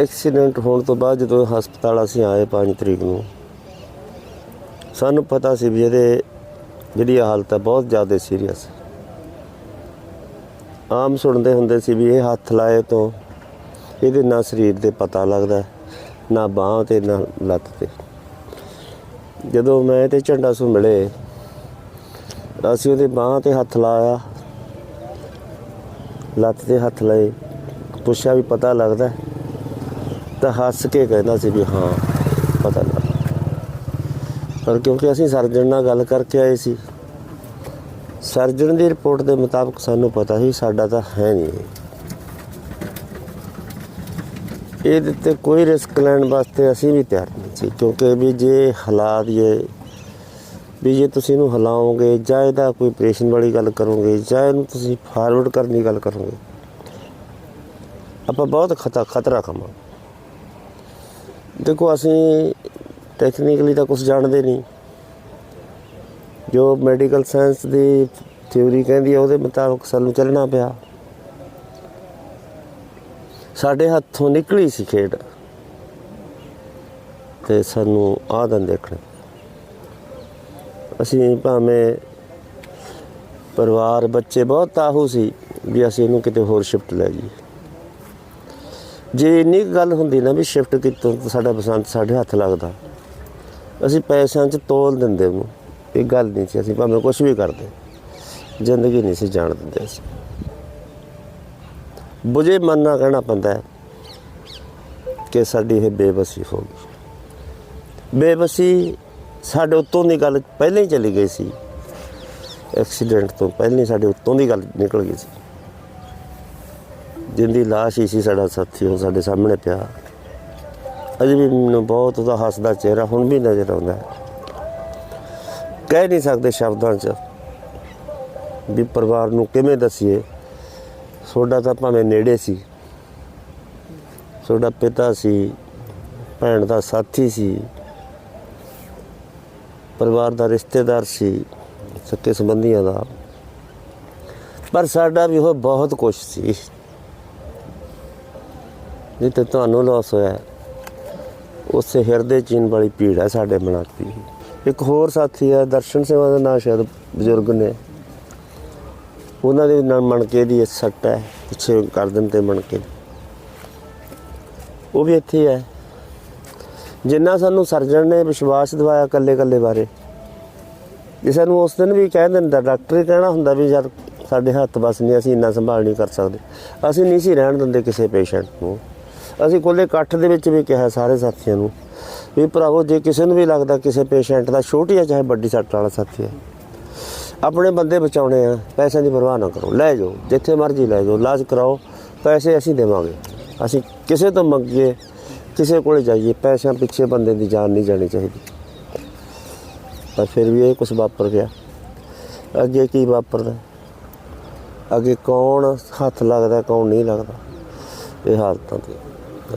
Accident ਹੋਣ ਤੋਂ ਬਾਅਦ ਜਦੋਂ ਹਸਪਤਾਲ ਅਸੀਂ ਆਏ 5 ਤਰੀਕ ਨੂੰ, ਸਾਨੂੰ ਪਤਾ ਸੀ ਵੀ ਇਹਦੇ ਜਿਹੜੀ ਹਾਲਤ ਹੈ ਬਹੁਤ ਜ਼ਿਆਦਾ ਸੀਰੀਅਸ ਆਮ ਸੁਣਦੇ ਹੁੰਦੇ ਸੀ ਵੀ ਇਹ ਹੱਥ ਲਾਏ ਤੋਂ ਇਹਦੇ ਨਾ ਸਰੀਰ ਤੇ ਪਤਾ ਲੱਗਦਾ, ਨਾ ਬਾਹ ਤੇ, ਨਾ ਲੱਤ ਤੇ। ਜਦੋਂ ਮੈਂ ਤੇ ਝੰਡਾ ਸੂ ਮਿਲੇ, ਅਸੀਂ ਉਹਦੇ ਬਾਹ ਤੇ ਹੱਥ ਲਾਇਆ, ਲੱਤ ਤੇ ਹੱਥ ਲਾਏ, ਪੁੱਛਿਆ ਵੀ ਪਤਾ ਲੱਗਦਾ ਤਾਂ ਹੱਸ ਕੇ ਕਹਿੰਦਾ ਸੀ ਵੀ ਹਾਂ, ਪਤਾ ਲੱਗ ਪਰ ਕਿਉਂਕਿ ਅਸੀਂ ਸਰਜਨ ਨਾਲ ਗੱਲ ਕਰਕੇ ਆਏ ਸੀ ਸਰਜਨ ਦੀ ਰਿਪੋਰਟ ਦੇ ਮੁਤਾਬਕ ਸਾਨੂੰ ਪਤਾ ਸੀ ਸਾਡਾ ਤਾਂ ਹੈ ਨਹੀਂ ਇਹਦੇ ਤੇ ਕੋਈ ਰਿਸਕ ਲੈਣ ਵਾਸਤੇ ਅਸੀਂ ਵੀ ਤਿਆਰ ਨਹੀਂ ਸੀ, ਕਿਉਂਕਿ ਵੀ ਜੇ ਹਾਲਾਤ ਇਹ ਵੀ ਜੇ ਤੁਸੀਂ ਇਹਨੂੰ ਹਿਲਾਓਗੇ ਜਾਂ ਇਹਦਾ ਕੋਈ ਆਪਰੇਸ਼ਨ ਵਾਲੀ ਗੱਲ ਕਰੋਗੇ ਜਾਂ ਇਹਨੂੰ ਤੁਸੀਂ ਫਾਰਵਰਡ ਕਰਨ ਦੀ ਗੱਲ ਕਰੋਗੇ, ਆਪਾਂ ਬਹੁਤ ਖਤਰਾ ਖਤਰਾ ਕਮਾਂਗੇ। ਦੇਖੋ, ਅਸੀਂ ਟੈਕਨੀਕਲੀ ਤਾਂ ਕੁਝ ਜਾਣਦੇ ਨਹੀਂ। ਜੋ ਮੈਡੀਕਲ ਸਾਇੰਸ ਦੀ ਥਿਉਰੀ ਕਹਿੰਦੀ ਹੈ ਉਹਦੇ ਮੁਤਾਬਕ ਸਾਨੂੰ ਚੱਲਣਾ ਪਿਆ। ਸਾਡੇ ਹੱਥੋਂ ਨਿਕਲੀ ਸੀ ਖੇਡ। ਤੇ ਸਾਨੂੰ ਆਹ ਦਿਨ ਅਸੀਂ ਭਾਵੇਂ ਪਰਿਵਾਰ, ਬੱਚੇ ਬਹੁਤ ਤਾਹੂ ਸੀ ਵੀ ਅਸੀਂ ਇਹਨੂੰ ਕਿਤੇ ਹੋਰ ਸ਼ਿਫਟ ਲੈ ਜੀ ਜੇ ਇੰਨੀ ਕੁ ਗੱਲ ਹੁੰਦੀ ਨਾ ਵੀ ਸ਼ਿਫਟ ਕਿਤੋਂ ਤਾਂ ਸਾਡਾ ਬਸੰਤ ਸਾਡੇ ਹੱਥ ਲੱਗਦਾ, ਅਸੀਂ ਪੈਸਿਆਂ 'ਚ ਤੋਲ ਦਿੰਦੇ ਉਹਨੂੰ, ਇਹ ਗੱਲ ਨਹੀਂ ਸੀ, ਅਸੀਂ ਭਾਵੇਂ ਕੁਝ ਵੀ ਕਰਦੇ। ਜ਼ਿੰਦਗੀ ਨਹੀਂ ਸੀ ਜਾਣ ਦਿੰਦੇ ਅਸੀਂ। ਬੁਝੇ ਮਨ ਨਾਲ ਕਹਿਣਾ ਪੈਂਦਾ ਕਿ ਸਾਡੀ ਇਹ ਬੇਬਸੀ ਹੋ ਗਈ। ਬੇਬਸੀ ਸਾਡੇ ਉੱਤੋਂ ਦੀ ਗੱਲ ਪਹਿਲਾਂ ਹੀ ਚਲੀ ਗਈ ਸੀ। ਐਕਸੀਡੈਂਟ ਤੋਂ ਪਹਿਲਾਂ ਹੀ ਸਾਡੇ ਉੱਤੋਂ ਦੀ ਗੱਲ ਨਿਕਲ ਗਈ ਸੀ। ਜਿੰਦੀ ਲਾਸ਼ ਹੀ ਸੀ ਸਾਡਾ ਸਾਥੀ, ਉਹ ਸਾਡੇ ਸਾਹਮਣੇ ਪਿਆ। ਅਜੇ ਵੀ ਮੈਨੂੰ ਬਹੁਤ ਉਹਦਾ ਹੱਸਦਾ ਚਿਹਰਾ ਹੁਣ ਵੀ ਨਜ਼ਰ ਆਉਂਦਾ ਹੈ। ਕਹਿ ਨਹੀਂ ਸਕਦੇ ਸ਼ਬਦਾਂ 'ਚ ਵੀ ਪਰਿਵਾਰ ਨੂੰ ਕਿਵੇਂ ਦਸੀਏ। ਤੁਹਾਡਾ ਤਾਂ ਭਾਵੇਂ ਨੇੜੇ ਸੀ। ਤੁਹਾਡਾ ਪਿਤਾ ਸੀ, ਭੈਣ ਦਾ ਸਾਥੀ ਸੀ। ਪਰਿਵਾਰ ਦਾ ਰਿਸ਼ਤੇਦਾਰ ਸੀ, ਸੱਕੇ ਸੰਬੰਧੀਆਂ ਦਾ। ਪਰ ਸਾਡਾ ਵੀ ਉਹ ਬਹੁਤ ਕੁਝ ਸੀ। ਨਹੀਂ ਤੇ ਤੁਹਾਨੂੰ ਲਾਸ ਹੋਇਆ। ਉਸੇ ਹਿਰਦੇ ਚੀਨ ਵਾਲੀ ਭੀੜ ਹੈ ਸਾਡੇ ਮਨਾਂ 'ਚ ਇੱਕ ਹੋਰ ਸਾਥੀ ਹੈ, ਦਰਸ਼ਨ ਸੇਵਾ ਦਾ ਨਾਂ ਸ਼ਾਇਦ ਬਜ਼ੁਰਗ ਨੇ। ਉਹਨਾਂ ਦੇ ਨਾਲ ਮਣਕੇ ਦੀ ਸੱਟ ਹੈ, ਪਿੱਛੇ ਕਰ ਦਿੰਦੇ ਮਣਕੇ। ਉਹ ਵੀ ਇੱਥੇ ਹੈ। ਜਿੰਨਾ ਸਾਨੂੰ ਸਰਜਣ ਨੇ ਵਿਸ਼ਵਾਸ ਦਿਵਾਇਆ ਕੱਲੇ ਕੱਲੇ ਬਾਰੇ। ਜੇ ਸਾਨੂੰ ਉਸ ਦਿਨ ਵੀ ਕਹਿ ਦਿੰਦਾ ਡਾਕਟਰ ਹੀ ਕਹਿਣਾ ਹੁੰਦਾ ਵੀ ਯਾਰ ਸਾਡੇ ਹੱਥ ਬਸ ਨਹੀਂ, ਅਸੀਂ ਇੰਨਾ ਸੰਭਾਲ ਨਹੀਂ ਕਰ ਸਕਦੇ। ਅਸੀਂ ਨਹੀਂ ਸੀ ਰਹਿਣ ਦਿੰਦੇ ਕਿਸੇ ਪੇਸ਼ੈਂਟ ਨੂੰ। ਅਸੀਂ ਕੋਲੇ ਇਕੱਠ ਦੇ ਵਿੱਚ ਵੀ ਕਿਹਾ ਸਾਰੇ ਸਾਥੀਆਂ ਨੂੰ ਵੀ ਭਰਾਵੋ, ਜੇ ਕਿਸੇ ਨੂੰ ਵੀ ਲੱਗਦਾ ਕਿਸੇ ਪੇਸ਼ੈਂਟ ਦਾ ਛੋਟੀ ਆ ਚਾਹੇ ਵੱਡੀ ਸੱਟ ਵਾਲਾ ਸਾਥੀ ਹੈ ਆਪਣੇ ਬੰਦੇ ਬਚਾਉਣੇ ਆ, ਪੈਸਿਆਂ ਦੀ ਪਰਵਾਹ ਨਾ ਕਰੋ, ਲੈ ਜਾਓ, ਜਿੱਥੇ ਮਰਜ਼ੀ ਲੈ ਜਾਓ, ਇਲਾਜ ਕਰਾਓ, ਪੈਸੇ ਅਸੀਂ ਦੇਵਾਂਗੇ। ਅਸੀਂ ਕਿਸੇ ਤੋਂ ਮੰਗੀਏ, ਕਿਸੇ ਕੋਲੇ ਜਾਈਏ, ਪੈਸਿਆਂ ਪਿੱਛੇ ਬੰਦੇ ਦੀ ਜਾਨ ਨਹੀਂ ਜਾਣੀ ਚਾਹੀਦੀ। ਪਰ ਫਿਰ ਵੀ ਇਹ ਕੁਝ ਵਾਪਰ ਗਿਆ। ਅੱਗੇ ਕੀ ਵਾਪਰਦਾ? ਅੱਗੇ ਕੌਣ ਹੱਥ ਲੱਗਦਾ, ਕੌਣ ਨਹੀਂ ਲੱਗਦਾ? ਇਹ ਹਾਲਤਾਂ ਤੇ